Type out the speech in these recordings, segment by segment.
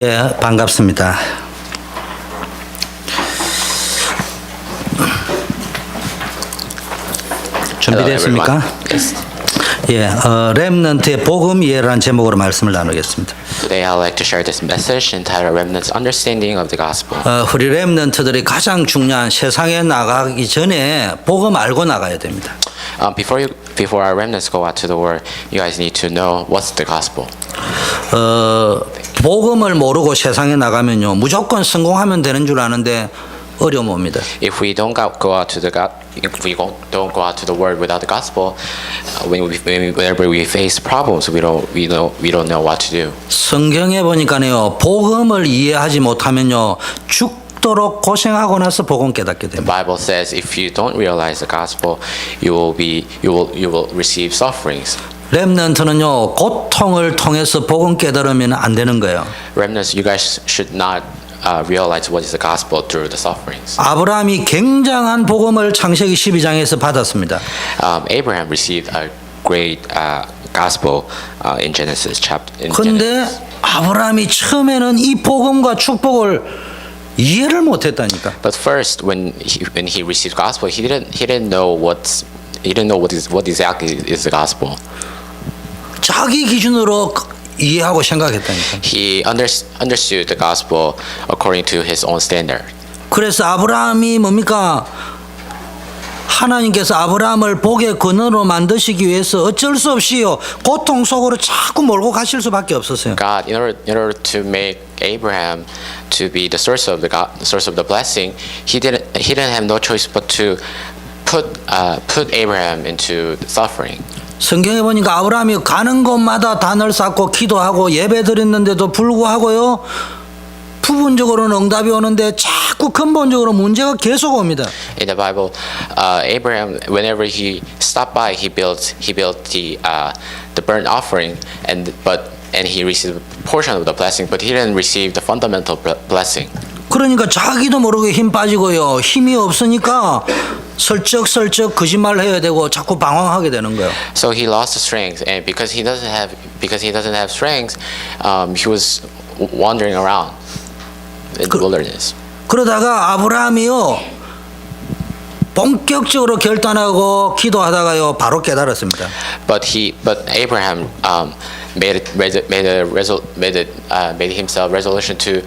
예, 반갑습니다. 준비됐습니까? 예, 어, 렘넌트의 복음 이해라는 제목으로 말씀을 나누겠습니다. Today I'd like to share this message entitled Remnant's Understanding of the Gospel. 어, 우리 렘넌트들이 가장 중요한 세상에 나가기 전에 복음 알고 나가야 됩니다. Um, before you, before our remnants go out to the world, you guys need to know what's the gospel. 어, 복음을 모르고 세상에 나가면요, 무조건 성공하면 되는 줄 아는데 어려움 옵니다. If we don't go, out to the God, if we don't go out to the world without the gospel, uh, when we, when we, whenever we face problems, we don't we don't we don't know what to do. 성경에 보니까요, 복음을 이해하지 못하면요, 죽도록 고생하고 나서 복음 깨닫게 The 됩니다. Bible says if you don't realize the gospel, you will be you will you will receive sufferings. 렘넌트는요, 고통을 통해서 복음 깨달으면 안 되는 거예요. Remnants, you guys should not uh, realize what is the gospel through the sufferings. 아브라함이 굉장한 복음을 창세기 12장에서 받았습니다. Um, Abraham received a great uh, gospel uh, in Genesis chapter. In 근데 Genesis. 아브라함이 처음에는 이 복음과 축복을 이해를 못했다니까. But first, when he, when he received gospel, he didn't he didn't know what's he didn't know what is what exactly is the gospel. 자기 기준으로 이해하고 생각했다니까. He under, understood the gospel according to his own standard. 그래서 아브라함이 뭡니까? 하나님께서 아브라함을 복의 근원으로 만드시기 위해서 어쩔 수 없이요 고통 속으로 자꾸 몰고 가실 수밖에 없었어요. God, in order in order to make Abraham to be the source of the God, source of the blessing, he didn't he didn't have no choice but to put uh, put Abraham into suffering. 성경에 보니까 아브라함이 가는 곳마다 단을 쌓고 기도하고 예배 드렸는데도 불구하고요 부분적으로는 응답이 오는데 자꾸 근본적으로 문제가 계속 옵니다. In the Bible, uh, Abraham, whenever he stopped by, he built he built the uh, the burnt offering, and but and he received a portion of the blessing, but he didn't receive the fundamental ble- blessing. 그러니까 자기도 모르게 힘 빠지고요 힘이 없으니까 설쩍설쩍 거짓말을 해야 되고 자꾸 방황하게 되는 거예요. So he lost the strength, and because he doesn't have because he doesn't have strength, um, he was wandering around in the wilderness. 그러다가 아브라함이요 본격적으로 결단하고 기도하다가요 바로 깨달았습니다. But he, but Abraham um, made made made a resol, made it, uh, made himself resolution to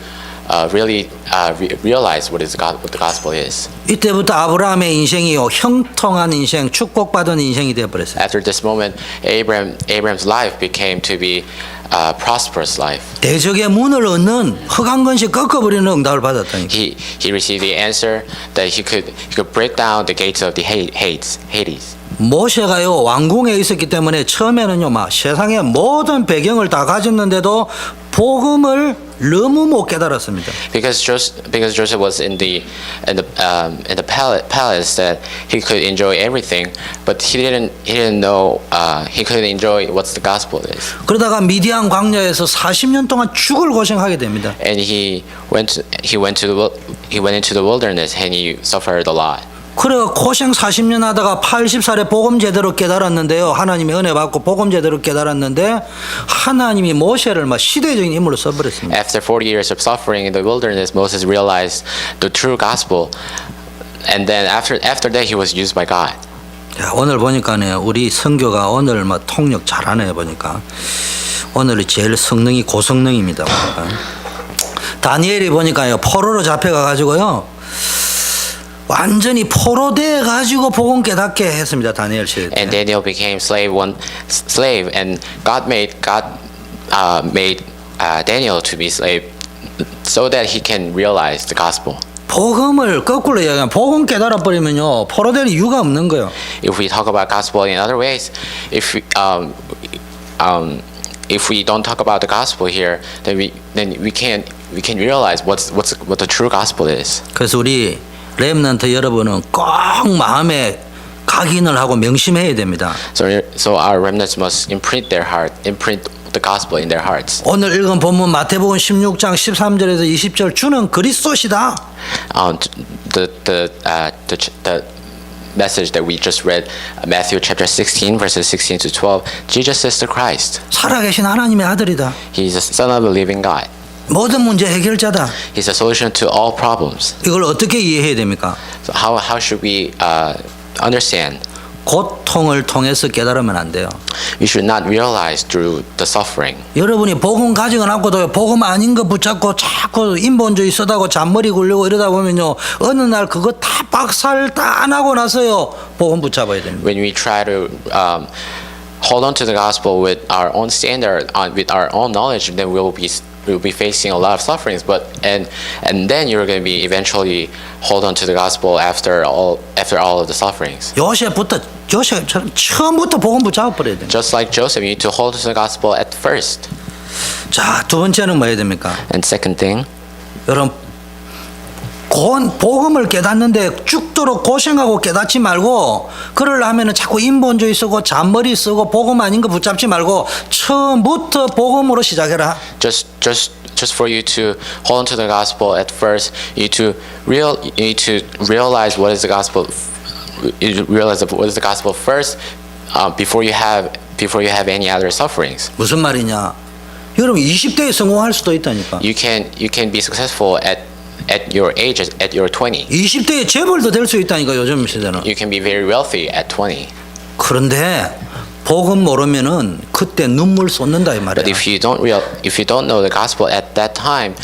uh, really uh, re- realize what is God, what the gospel is. 이때부터 아브라함의 인생이요 형통한 인생, 축복받은 인생이 되어 버렸어요. After this moment, Abraham, Abraham's life became to be a prosperous life. 대적의 문을 얻는 흑한 건시 꺾어버리는 응답을 받았다니까. He, he received the answer that he could, he could break down the gates of the Ha- Hades, Hades. 모세가요 왕궁에 있었기 때문에 처음에는요 막 세상의 모든 배경을 다 가졌는데도 복음을 너무 못 깨달았습니다. Because Joseph, because Joseph was in the in the um, in the palace, palace that he could enjoy everything, but he didn't he didn't know uh, he couldn't enjoy what the gospel is, 그러다가 미디안 광야에서 40년 동안 죽을 고생하게 됩니다. and he went he went to the he went into the wilderness and he suffered a lot. 그래 고생 40년 하다가 80살에 복음 제대로 깨달았는데요. 하나님의 은혜 받고 복음 제대로 깨달았는데 하나님이 모세를 막 시대적인 인물로 써버렸습니다. After 40 years of suffering in the wilderness, Moses realized the true gospel, and then after after that he was used by God. 야, 오늘 보니까네 우리 선교가 오늘 뭐 통역 잘하네 보니까 오늘이 제일 성능이 고성능입니다. 보니까. 다니엘이 보니까요 포로로 잡혀가 가지고요 완전히 포로돼 가지고 복음 깨닫게 했습니다. 다니엘 시대 때. and Daniel became slave one slave, and God made God uh, made uh, Daniel to be slave so that he can realize the gospel. 복음을 거꾸로 얘기하면 복음 깨달아 버리면요 포로될 이유가 없는 거예요. If we talk about gospel in other ways, if we, um, um, if we don't talk about the gospel here, then we then we can we can realize what's what's what the true gospel is. 그래서 우리 렘넌트 여러분은 꼭 마음에 각인을 하고 명심해야 됩니다. So so our remnants must imprint their heart, imprint the gospel in their hearts. 오늘 읽은 본문 마태복음 16장 13절에서 20절 주는 그리스도시다. um, the the uh, the, the message that we just read, uh, Matthew chapter 16 verses 16 to 12. Jesus is the Christ. 살아계신 하나님의 아들이다. He's the Son of the living God. 모든 문제 해결자다. He's a solution to all problems. 이걸 어떻게 이해해야 됩니까? So how how should we uh, understand? 고통을 통해서 깨달으면 안 돼요. You should not realize through the suffering. 여러분이 복음 가지고 나고도 복음 아닌 거 붙잡고 자꾸 인본주의 쓰다고 잔머리 굴리고 이러다 보면요 어느 날 그거 다 박살 다 안 하고 나서요 복음 붙잡아야 됩니다. When we try to um, hold on to the gospel with our own standard, uh, with our own knowledge, then we will be we will be facing a lot of sufferings. But and and then you're going to be eventually hold on to the gospel after all after all of the sufferings. 요셉부터 요셉처럼 처음부터 복음 붙잡아 버려야 됩니다. Just like Joseph, you need to hold to the gospel at first. 자두 번째는 뭐 해야 됩니까? And second thing, 여러분 고, 복음을 깨닫는데 죽도록 고생하고 깨닫지 말고 그러려면은 자꾸 인본주의 쓰고 잔머리 쓰고 복음 아닌 거 붙잡지 말고 처음부터 복음으로 시작해라. just just just for you to hold on to the gospel at first, you to real you to realize what is the gospel. You realize what is the gospel first uh, before you have before you have any other sufferings. 무슨 말이냐? 여러분 20대에 성공할 수도 있다니까. You can you can be successful at at your age at your 20. 20대에 재벌도 될 수 있다니까 요즘 시대는. You can be very wealthy at 20. 그런데 복음 모르면은 그때 눈물 쏟는다 이 But 말이야. if you don't real if you don't know the gospel at that time,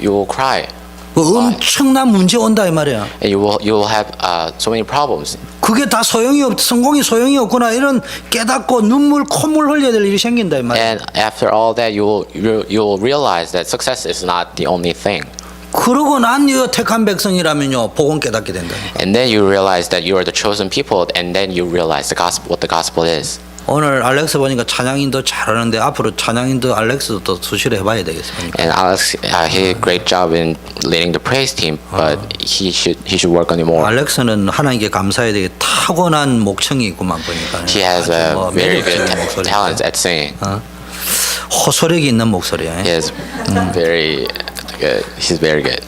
you will cry 그 엄청난 문제 온다 이 말이야. and you will you will have uh, so many problems. 그게 다 소용이 없, 성공이 소용이 없구나 이런 깨닫고 눈물 콧물 흘려야 될 일이 생긴다 이 말이야. And after all that, you will you will realize that success is not the only thing. 그러고 난 이거 택한 백성이라면요 복음 깨닫게 된다. And then you realize that you are the chosen people, and then you realize the gospel, what the gospel is. 오늘 알렉스 보니까 찬양인도 잘하는데 앞으로 찬양인도 알렉스도 또 수시로 해봐야 되겠습니다. And Alex, uh, he did a great job in leading the praise team, but he should he should work on it more. 알렉스는 하나님께 감사해야 되게 타고난 목청이 있구만 보니까. He has a 뭐 very good talent at singing. 어? 호소력이 있는 목소리야. He is very good. He's very good.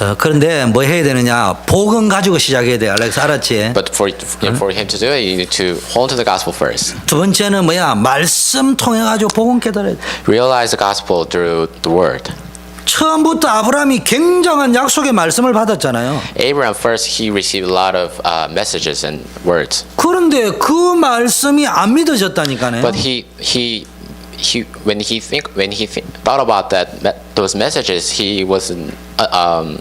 어, 그런데 뭐 해야 되느냐? 복음 가지고 시작해야 돼. 알렉스 알았지? But for for him to do it, you need to hold to the gospel first. 두 번째는 뭐야? 말씀 통해 가지고 복음 깨달아야 돼. Realize the gospel through the word. 처음부터 아브라함이 굉장한 약속의 말씀을 받았잖아요. Abraham first he received a lot of uh, messages and words, 그런데 그 말씀이 안 믿어졌다니까요. but he he he when he think when he th- thought about that me- those messages, he wasn't uh, um,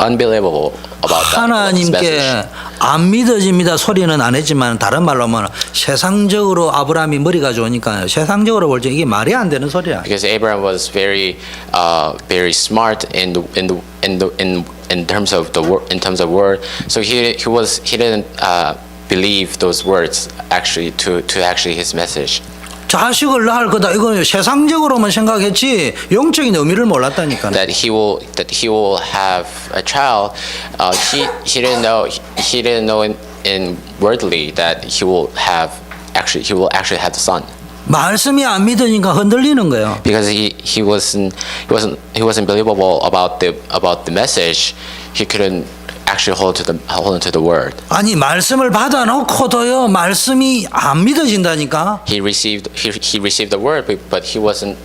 unbelievable about that those 하나님께 message. 안 믿어집니다 소리는 안 했지만 다른 말로 하면 세상적으로 아브라함이 머리가 좋으니까 세상적으로 볼 때 이게 말이 안 되는 소리야. Because Abraham was very uh, very smart in the in the in the in in terms of the word in terms of word, so he he was he didn't uh, believe those words actually to to actually his message. 자식을 낳을 거다. 이건 세상적으로만 생각했지 영적인 의미를 몰랐다니까. that he will that he will have a child. Uh, he he didn't know he didn't know in, in wordly that he will have actually he will actually have the son 말씀이 안 믿으니까 흔들리는 거예요. because he he wasn't he wasn't he wasn't believable about the about the message. He couldn't actually hold to the hold on to the word. 아니 말씀을 받아놓고도요 말씀이 안 믿어진다니까. He received he, he received the word, but, but he wasn't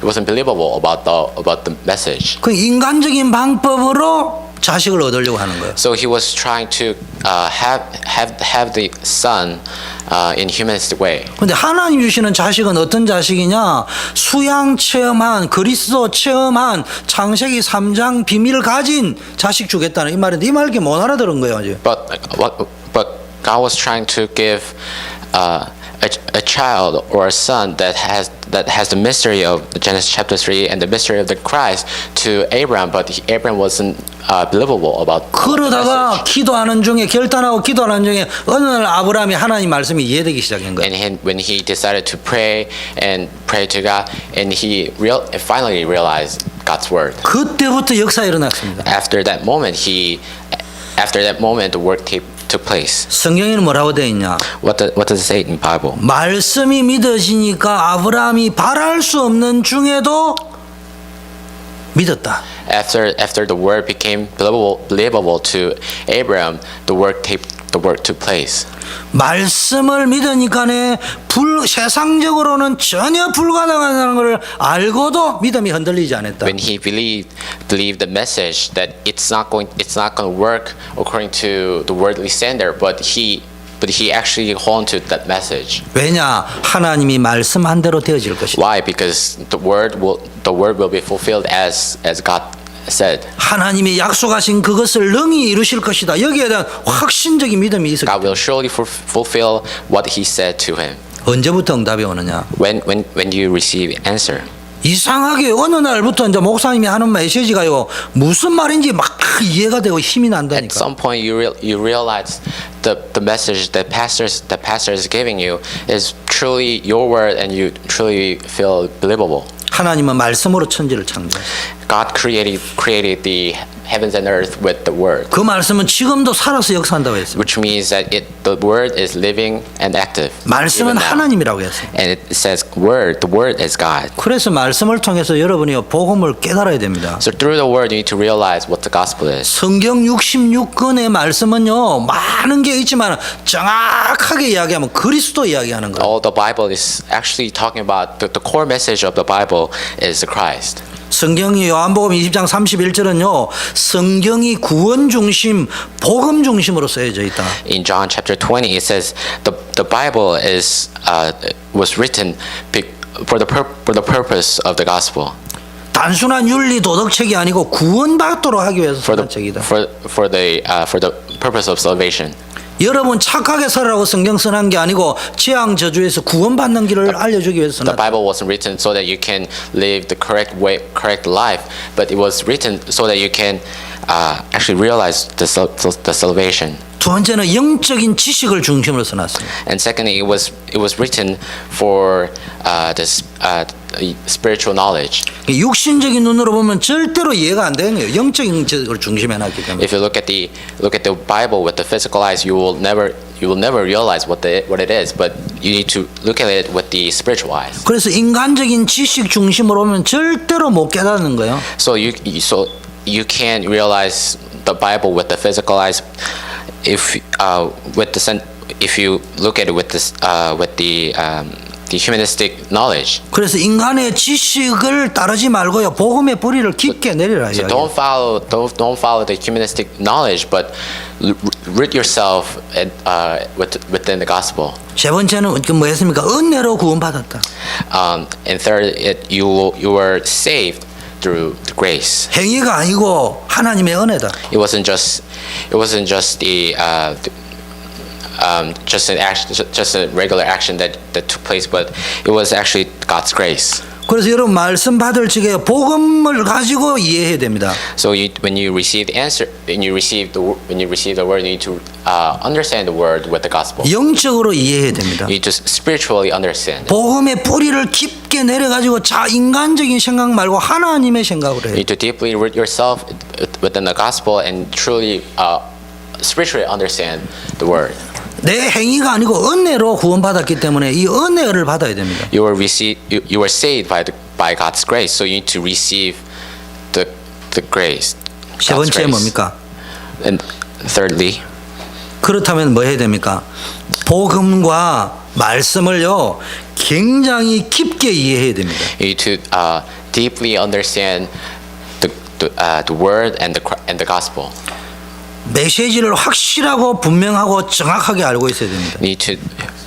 he wasn't believable about the about the message. 그 인간적인 방법으로 자식을 얻으려고 하는 거예요. So he was trying to uh, have have have the son uh, in humanistic way. 근데 하나님 주시는 자식은 어떤 자식이냐? 수양 체험한 그리스도 체험한 창세기 3장 비밀을 가진 자식 주겠다는 이 말인데 이 말게 못 알아들은 거예요, 아직. But what but God was trying to give uh, a, a child or a son that has that has the mystery of Genesis chapter three and the mystery of the Christ to Abraham, but he, Abraham wasn't uh, believable about the 그러다가 message. 기도하는 중에 결단하고 기도하는 중에 어느 날 아브라함이 하나님 말씀이 이해되기 시작한 거예요. And he, when he decided to pray and pray to God, and he real finally realized God's word. 그때부터 역사 일어났습니다. After that moment, he after that moment, the work ta- took place. 성경에는 뭐라고 되어 있냐? What the, what does it say in Bible? 말씀이 믿어지니까 아브라함이 바랄 수 없는 중에도 믿었다. After after the word became believable, believable to Abraham, the work take, the work took place. 말씀을 믿으니까네 불 세상적으로는 전혀 불가능하다는 것을 알고도 믿음이 흔들리지 않았다. When he believed believed the message that it's not going it's not going to work according to the worldly standard, but he but he actually hold to that message. 왜냐? 하나님이 말씀한 대로 되어질 것이다. Why? Because the word will the word will be fulfilled as as God said. 하나님이 약속하신 그것을 능히 이루실 것이다. 여기에 대한 확신적인 믿음이 있었기 God will surely fu- fulfill what he said to him. 언제부터 응답이 오느냐? When when when do you receive answer? 이상하게 어느 날부터 이제 목사님이 하는 메시지가요 무슨 말인지 막 이해가 되고 힘이 At 난다니까. some point, you real, you realize the the message that pastors the pastor is giving you is truly your word, and you truly feel believable. 하나님은 말씀으로 천지를 창조. God created created the heavens and earth with the word, 그 말씀은 지금도 살아서 역사한다고 했습니다. which means that it the word is living and active. 말씀은 even now. 하나님이라고 했어요. And it says word. The word is God. 그래서 말씀을 통해서 여러분이 복음을 깨달아야 됩니다. So through the word, you need to realize what the gospel is. 성경 66권의 말씀은요 많은 게 있지만 정확하게 이야기하면 그리스도 이야기하는 거예요. All the Bible is actually talking about the, the core message of the Bible is the Christ. 성경이 요한복음 20장 31절은요 성경이 구원 중심, 복음 중심으로 쓰여져 있다. In John chapter 20, it says the the Bible is uh, was written for the for the purpose of the gospel. 단순한 윤리 도덕 책이 아니고 구원받도록 하기 위해서 For the 책이다. for for the uh, for the purpose of salvation. 여러분 착하게 살라고 성경 써난 게 아니고 재앙 저주에서 구원받는 길을 알려주기 위해서 The. Bible wasn't written so that you can live the correct way, correct life, but it was written so that you can uh, actually realize the the salvation. 두 번째는 영적인 지식을 중심으로 써놨어요. And secondly, it was it was written for uh, this uh, spiritual knowledge. 육신적인 눈으로 보면 절대로 이해가 안 되는 거예요. 영적인 지식을 중심에 놨기 때문에. If you look at the look at the Bible with the physical eyes, you will never you will never realize what the what it is. But you need to look at it with the spiritual eyes. 그래서 인간적인 지식 중심으로 보면 절대로 못 깨닫는 거예요. So you- so you can't realize the Bible with the physical eyes. If uh, with the sen- if you look at it with this uh, with the um, the humanistic knowledge. 그래서 인간의 지식을 따르지 말고요. 복음의 뿌리를 깊게 내리라. So 이야기예요. don't follow don't don't follow the humanistic knowledge, but l- root yourself at, uh, with, within the gospel. 세 번째는 그 뭐였습니까? 은혜로 구원받았다. Um, and third, it, you you were saved through the grace. 행위가 아니고 하나님의 은혜다. It wasn't just it wasn't just the. Uh, the um, just an action, ju- just a regular action that, that took place, but it was actually God's grace. 그래서 여러분 말씀 받을 적에 복음을 가지고 이해해야 됩니다. So you, when you receive the answer, when you receive the when you receive the word, you need to uh, understand the word with the gospel. 영적으로 이해해야 됩니다. You need to spiritually understand. 복음의 뿌리를 깊게 내려 가지고 자 인간적인 생각 말고 하나님의 생각으로 You 해요. need to deeply root yourself within the gospel and truly uh, spiritually understand the word. 내 행위가 아니고 은혜로 구원받았기 때문에 이 은혜를 받아야 됩니다. You were received. You, you were saved by the, by God's grace. So you need to receive the the grace. 세 God's 번째 grace. 뭡니까? And thirdly, 그렇다면 뭐 해야 됩니까? 복음과 말씀을요 굉장히 깊게 이해해야 됩니다. you need to uh, deeply understand the the, uh, the word and the Chr- and the gospel. 메시지를 확실하고 분명하고 정확하게 알고 있어야 됩니다. Need to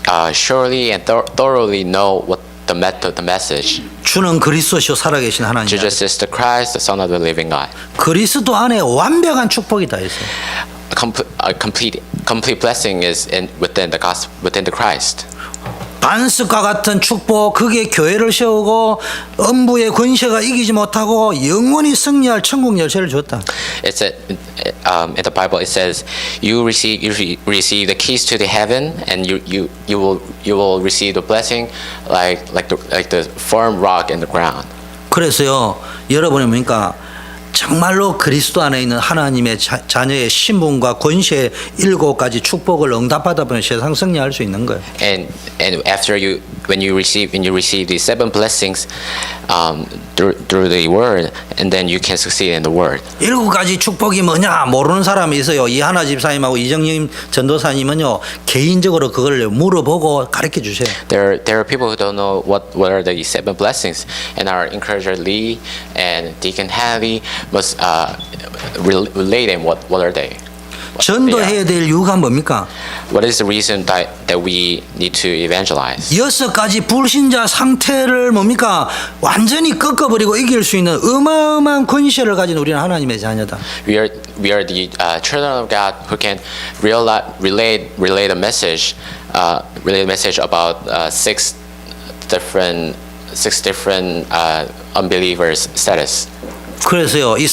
uh, surely and thor- thoroughly know what the method, the message. 주는 그리스도시요 살아계신 하나님. Jesus is the Christ, the Son of the Living God. 그리스도 안에 완벽한 축복이 다 있어요. A complete, a complete, complete blessing is in within the gospel, within the Christ. 반석과 같은 축복, 그게 교회를 세우고 음부의 권세가 이기지 못하고 영원히 승리할 천국 열쇠를 줬다. It's a, um, in the Bible. It says, "You receive, you re- receive the keys to the heaven, and you, you, you will, you will receive the blessing, like, like the, like the firm rock in the ground." 그래서요, 여러분이 뭡니까? 정말로 그리스도 안에 있는 하나님의 자, 자녀의 신분과 권세 일곱 가지 축복을 응답하다 보면 세상 승리할 수 있는 거예요. And and after you when you receive when you receive these seven blessings um, through through the word, and then you can succeed in the word. 일곱 가지 축복이 뭐냐 모르는 사람이 있어요. 이하나 집사님하고 이정님 전도사님은요 개인적으로 그걸 물어보고 가르쳐 주세요. There, there are people who don't know what, what are the seven blessings, and our encourager Lee and Deacon Harry must uh, rel- relay them. What, what are they? What they are. 전도해야 될 이유가 뭡니까? What is the reason that, that we need to evangelize? 여섯 가지 불신자 상태를 뭡니까? 완전히 꺾어버리고 이길 수 있는 어마어마한 권세를 가진 우리는 하나님의 자녀다. We are, we are the uh, children of God who can reali- relay, relay the message, uh, relay the message about uh, six different, six different uh, unbelievers' status. 그래서요, 이,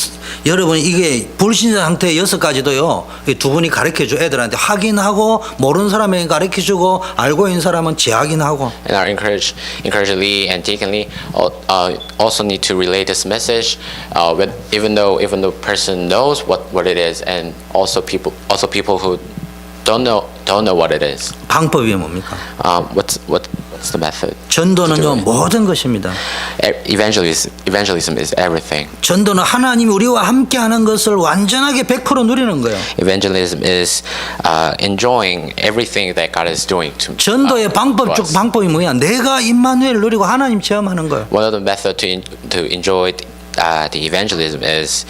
여러분 이게 불신자 상태 여섯 가지도요, 이두 분이 가르쳐 줘 애들한테 확인하고 모르는 사람에게 가르쳐 주고 알고 있는 사람은 재확인하고 And our encourage, encourage Lee and Deacon Lee uh, also need to relay this message, uh, with, even though even the person knows what, what it is, and also people also people who don't know don't know what it is. 방법이 뭡니까? Um, what's what, what's the method? 전도는요 모든 것입니다. E- Evangelism, evangelism is everything. 전도는 하나님이 우리와 함께 하는 것을 완전하게 100% 누리는 거예요. Evangelism is uh, enjoying everything that God is doing to, 전도의 uh, 방법 to 중 us. 방법이 뭐야? 내가 임마누엘 누리고 하나님 체험하는 거예요. One of the methods to, en- to enjoy uh, the evangelism is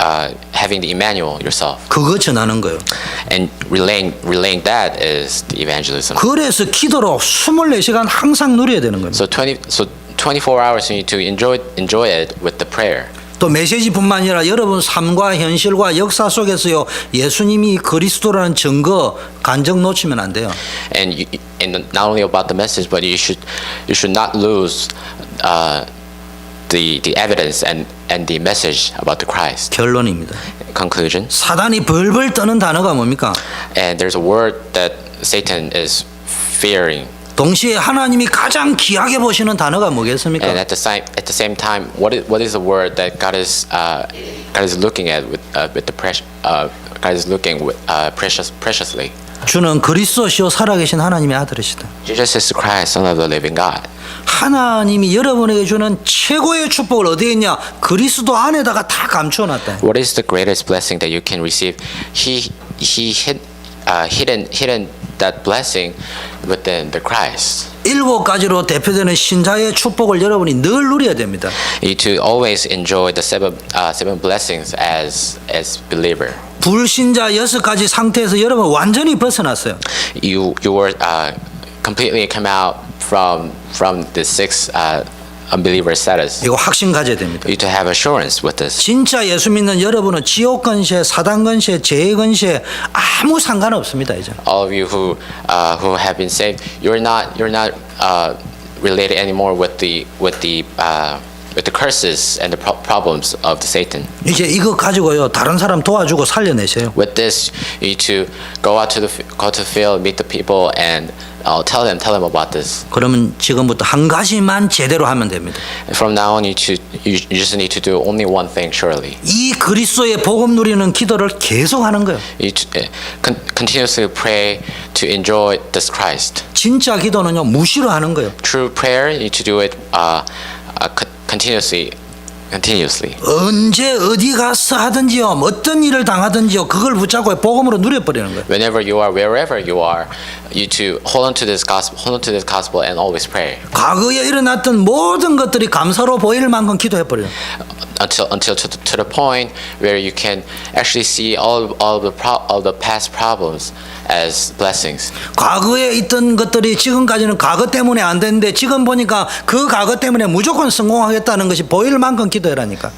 uh, having the Emmanuel yourself. 그거 전하는 거예요. And relaying, relaying that is the evangelism. 그래서 기도로 24시간 항상 누려야 되는 겁니다. So 20, so 24 hours you need to enjoy, enjoy it with the prayer. 또 메시지뿐만 아니라 여러분 삶과 현실과 역사 속에서요 예수님이 그리스도라는 증거 간증 놓치면 안 돼요. And, you, and not only about the message, but you should, you should not lose uh, the, the evidence and, and the message about the Christ. 결론입니다. Conclusion. 사단이 벌벌 떠는 단어가 뭡니까? And there's a word that Satan is fearing. 동시에 하나님이 가장 귀하게 보시는 단어가 And 뭐겠습니까? at the same at the same time, what is what is the word that God is uh, God is looking at with uh, with the precious uh, God is looking with uh, precious preciously. 주는 그리스도시요 살아계신 하나님의 아들이시다. Jesus is Christ, Son of the Living God. 하나님이 여러분에게 주는 최고의 축복을 어디에 있냐? 그리스도 안에다가 다 감춰놨다. What is the greatest blessing that you can receive? He he hid, uh, hidden hidden that blessing within the Christ. 일곱 가지로 대표되는 신자의 축복을 여러분이 늘 누려야 됩니다. You to always enjoy the seven uh, seven blessings as as believer. 불신자 여섯 가지 상태에서 여러분 완전히 벗어났어요. You you were uh, completely come out from from the six uh, unbeliever status. 이거 확신 가져야 됩니다. You to have assurance with this. 진짜 예수 믿는 여러분은 지옥 건세, 사단 건세, 죄 건세 아무 상관 없습니다 이제. All of you who uh, who have been saved, you're not you're not uh, related anymore with the with the uh, with the curses and the pro- problems of the Satan. 이제 이거 가지고요 다른 사람 도와주고 살려내세요. With this, you need to go out to the f- go to the field, meet the people, and uh, tell them tell them about this. 그러면 지금부터 한 가지만 제대로 하면 됩니다. And from now on, you to you, you just need to do only one thing surely. 이 그리스도의 복음 누리는 기도를 계속 하는 거예요. You to, uh, con- continuously pray to enjoy this Christ. 진짜 기도는요 무시로 하는 거예요. True prayer, you need to do it uh, uh, co- continuously, continuously. 언제 어디 가서 하든지요 어떤 일을 당하든지요 그걸 붙잡고 복음으로 누려버리는 거예요. Whenever you are, wherever you are, you to hold on to this gospel, hold on to this gospel, and always pray 과거에 일어났던 모든 것들이 감사로 보일 만큼 기도해버려요. until until to, to the point where you can actually see all all the pro, all the past problems as blessings. 과거에 있던 것들이 지금까지는 과거 때문에 안 됐는데 지금 보니까 그 과거 때문에 무조건 성공하겠다는 것이 보일 만큼 기도해라니까.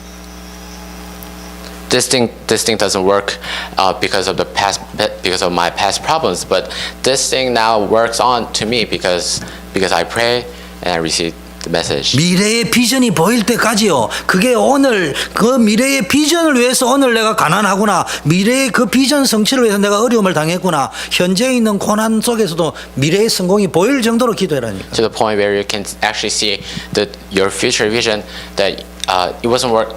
This thing this thing doesn't work uh, because of the past because of my past problems, but this thing now works on to me because because I pray and I receive the message. 미래의 비전이 보일 때까지요. 그게 오늘 그 미래의 비전을 위해서 오늘 내가 가난하구나. 미래의 그 비전 성취를 위해서 내가 어려움을 당했구나. 현재 있는 고난 속에서도 미래의 성공이 보일 정도로 기도해라니까. to the point where you can actually see that your future vision that uh, it wasn't work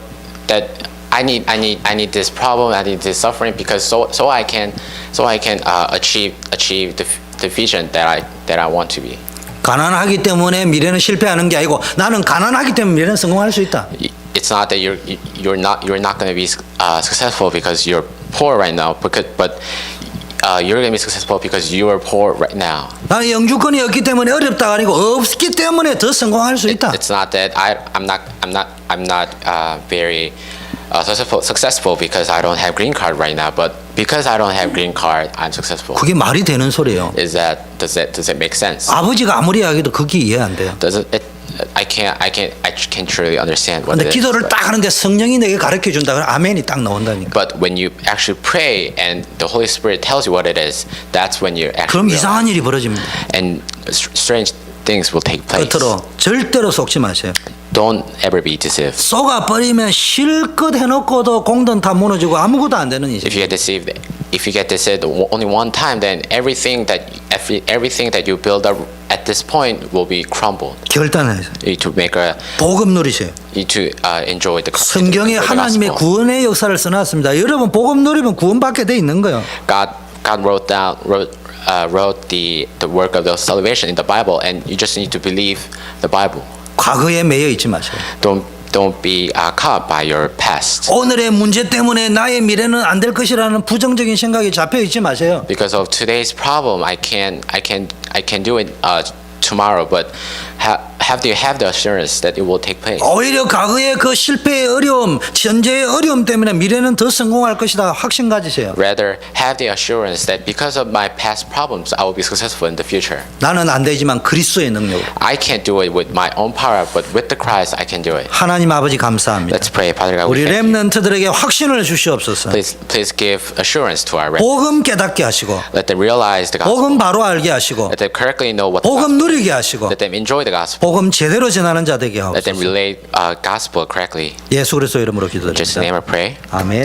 that I need I need I need this problem. I need this suffering because so so I can so I can uh, achieve achieve the, the vision that I that I want to be. 가난하기 때문에 미래는 실패하는 게 아니고 나는 가난하기 때문에 미래는 성공할 수 있다. It's not that you're you're not you're not going to be uh, successful because you're poor right now, because but uh, you're going to be successful because you are poor right now. 나는 영주권이 없기 때문에 어렵다가 아니고 없기 때문에 더 성공할 수 있다. It's not that I I'm not I'm not I'm not uh, very uh, successful successful because I don't have green card right now, but because I don't have green card, I'm successful. 그게 말이 되는 소리예요. Is that does that does it make sense? 아버지가 아무리 이야기해도 그게 이해 안 돼요. Does it, it I can't I can't I can't truly understand what 근데 it is. 기도를 딱 하는데 성령이 내게 가르쳐 준다 그러면 아멘이 딱 나온다니까. But when you actually pray and the Holy Spirit tells you what it is, that's when you actually 그럼 realize. 이상한 일이 벌어집니다. and s- strange things will take place. 끝으로 절대로 속지 마세요. Don't ever be deceived. 쏘가 버리면 실컷 해놓고도 공든 다 무너지고 아무것도 안 되는 If 이제. you get deceived, if you get deceived only one time, then everything that every, everything that you build up at this point will be crumbled. need to make a 복음 누리세요. to uh, enjoy the 성경에 하나님의. 구원의 역사를 써놨습니다. 여러분 복음 누리면 구원받게 돼 있는 거예요. God God wrote down wrote uh, wrote the the work of the salvation in the Bible, and you just need to believe the Bible. 과거에 매여 있지 마세요. Don't don't be uh, caught by your past. 오늘의 문제 때문에 나의 미래는 안 될 것이라는 부정적인 생각이 잡혀 있지 마세요. Because of today's problem, I can I can I can do it uh, tomorrow, but ha- Have you have the assurance that it will take place? 오히려 과거의 그 실패의 어려움, 현재의 어려움 때문에 미래는 더 성공할 것이다. 확신 가지세요. Rather, have the assurance that because of my past problems, I will be successful in the future. 나는 안 되지만 그리스도의 능력으로. I can't do it with my own power, but with the Christ, I can do it. 하나님 아버지 감사합니다. Let's pray, Father God. 우리. 렘넌트들에게 확신을 주시옵소서. Please, please give assurance to our rep. 복음 깨닫게 하시고 Let them realize the gospel. 복음 바로 알게 하시고 Let them correctly know what the 복음. 누리게 하시고 Let them enjoy the gospel. 복음 제대로 전하는 자 되게 Let them 하옵소서. relate uh, gospel correctly. 예수 그리스도 이름으로 In Jesus' name 기도드립니다. I pray. 아멘.